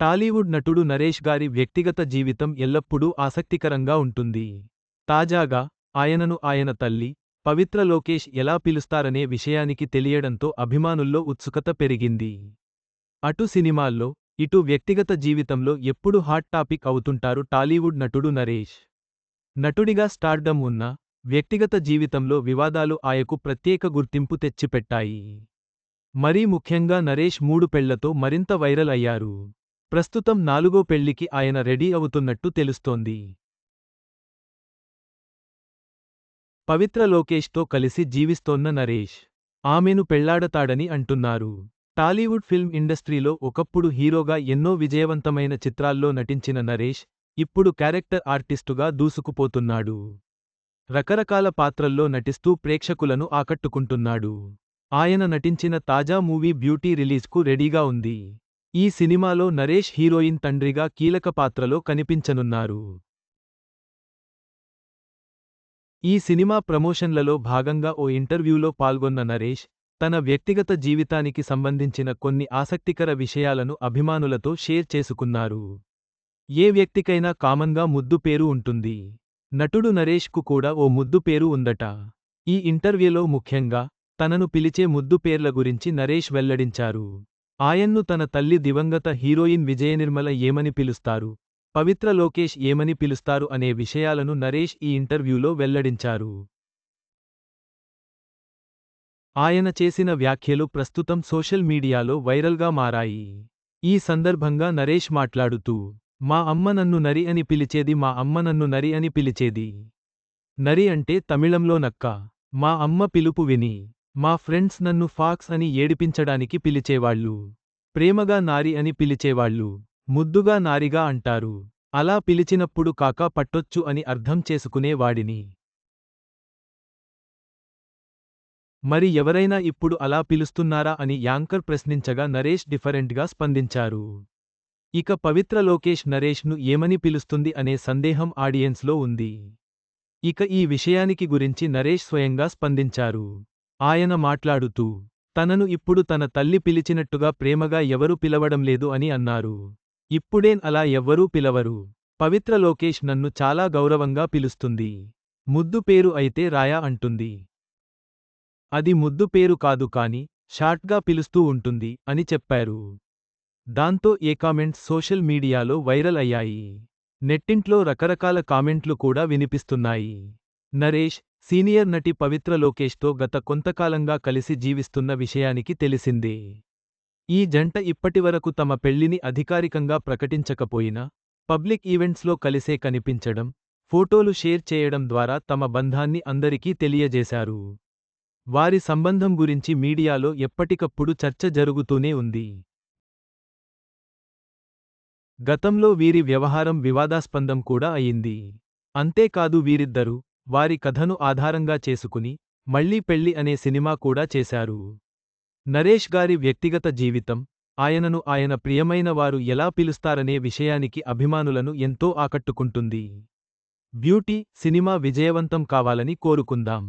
టాలీవుడ్ నటుడు నరేష్ గారి వ్యక్తిగత జీవితం ఎల్లప్పుడూ ఆసక్తికరంగా ఉంటుంది. తాజాగా ఆయనను ఆయన తల్లి పవిత్ర లోకేష్ ఎలా పిలుస్తారనే విషయానికి తెలియడంతో అభిమానుల్లో ఉత్సుకత పెరిగింది. అటు సినిమాల్లో ఇటు వ్యక్తిగత జీవితంలో ఎప్పుడు హాట్ టాపిక్ అవుతుంటారు టాలీవుడ్ నటుడు నరేష్. నటుడిగా స్టార్డమ్ ఉన్న వ్యక్తిగత జీవితంలో వివాదాలు ఆయకు ప్రత్యేక గుర్తింపు తెచ్చిపెట్టాయి. మరీ ముఖ్యంగా నరేష్ మూడు పెళ్ళతో మరింత వైరల్ అయ్యారు. ప్రస్తుతం నాలుగో పెళ్ళికి ఆయన రెడీ అవుతున్నట్టు తెలుస్తోంది. పవిత్ర లోకేష్తో కలిసి జీవిస్తోన్న నరేష్. ఆమెను పెళ్ళాడతాడని అంటున్నారు. టాలీవుడ్ ఫిల్మ్ ఇండస్ట్రీలో ఒకప్పుడు హీరోగా ఎన్నో విజయవంతమైన చిత్రాల్లో నటించిన నరేష్ ఇప్పుడు క్యారెక్టర్ ఆర్టిస్టుగా దూసుకుపోతున్నాడు. రకరకాల పాత్రల్లో నటిస్తూ ప్రేక్షకులను ఆకట్టుకుంటున్నాడు. ఆయన నటించిన తాజా మూవీ బ్యూటీ రిలీజ్కు రెడీగా ఉంది. ఈ సినిమాలో నరేష్ హీరోయిన్ తండ్రిగా కీలక పాత్రలో కనిపించనున్నారు. ఈ సినిమా ప్రమోషన్లలో భాగంగా ఓ ఇంటర్వ్యూలో పాల్గొన్న నరేష్ తన వ్యక్తిగత జీవితానికి సంబంధించిన కొన్ని ఆసక్తికర విషయాలను అభిమానులతో షేర్ చేసుకున్నారు. ఏ వ్యక్తికైనా కామన్గా ముద్దు పేరు ఉంటుంది. నటుడు నరేష్కు కూడా ఓ ముద్దు పేరు ఉందట. ఈ ఇంటర్వ్యూలో ముఖ్యంగా తనను పిలిచే ముద్దు పేర్ల గురించి నరేష్ వెల్లడించారు. ఆయన్ను తన తల్లి దివంగత హీరోయిన్ విజయనిర్మల ఏమని పిలుస్తారు? పవిత్ర లోకేష్ ఏమని పిలుస్తారు అనే విషయాలను నరేష్ ఈ ఇంటర్వ్యూలో వెల్లడించారు. ఆయన చేసిన వ్యాఖ్యలు ప్రస్తుతం సోషల్ మీడియాలో వైరల్గా మారాయి. ఈ సందర్భంగా నరేష్ మాట్లాడుతూ మా అమ్మ నన్ను నరి అని పిలిచేది మా అమ్మ నన్ను నరి అని పిలిచేది. నరి అంటే తమిళంలో నక్క. మా అమ్మ పిలుపు విని మా ఫ్రెండ్స్ నన్ను ఫాక్స్ అని ఏడిపించడానికి పిలిచేవాళ్ళు. ప్రేమగా నారి అని పిలిచేవాళ్ళు. ముద్దుగా నారిగా అంటారు. అలా పిలిచినప్పుడు కాక పట్టొచ్చు అని అర్థం చేసుకునేవాడిని మరి ఎవరైనా ఇప్పుడు అలా పిలుస్తున్నారా అని యాంకర్ ప్రశ్నించగా నరేష్ డిఫరెంట్గా స్పందించారు. ఇక పవిత్ర లోకేష్ నరేష్ను ఏమని పిలుస్తుంది అనే సందేహం ఆడియన్స్లో ఉంది. ఇక ఈ విషయానికి గురించి నరేష్ స్వయంగా స్పందించారు. ఆయన మాట్లాడుతూ తనను ఇప్పుడు తన తల్లి పిలిచినట్టుగా ప్రేమగా ఎవరూ పిలవడం లేదు అని అన్నారు. ఇప్పుడేన్ అలా ఎవ్వరూ పిలవరు. పవిత్ర లోకేష్ నన్ను చాలా గౌరవంగా పిలుస్తుంది. ముద్దు పేరు అయితే రాయా అంటుంది. అది ముద్దు పేరు కాదు కాని షార్ట్గా పిలుస్తూ ఉంటుంది అని చెప్పారు. దాంతో ఏ కామెంట్స్ సోషల్ మీడియాలో వైరల్ అయ్యాయి. నెట్టింట్లో రకరకాల కామెంట్లు కూడా వినిపిస్తున్నాయి. నరేష్ సీనియర్ నటి పవిత్ర లోకేష్తో గత కొంతకాలంగా కలిసి జీవిస్తున్న విషయానికి తెలిసిందే. ఈ జంట ఇప్పటివరకు తమ పెళ్ళిని అధికారికంగా ప్రకటించకపోయినా పబ్లిక్ ఈవెంట్స్లో కలిసే కనిపించడం ఫోటోలు షేర్ చేయడం ద్వారా తమ బంధాన్ని అందరికీ తెలియజేశారు. వారి సంబంధం గురించి మీడియాలో ఎప్పటికప్పుడు చర్చ జరుగుతూనే ఉంది. గతంలో వీరి వ్యవహారం వివాదాస్పందం కూడా అయింది. అంతేకాదు వీరిద్దరూ వారి కథను ఆధారంగా చేసుకుని మళ్ళీ పెళ్ళి అనే సినిమా కూడా చేశారు. నరేష్ గారి వ్యక్తిగత జీవితం ఆయనను ఆయన ప్రియమైన వారు ఎలా పిలుస్తారనే విషయానికి అభిమానులను ఎంతో ఆకట్టుకుంటుంది. బ్యూటీ సినిమా విజయవంతం కావాలని కోరుకుందాం.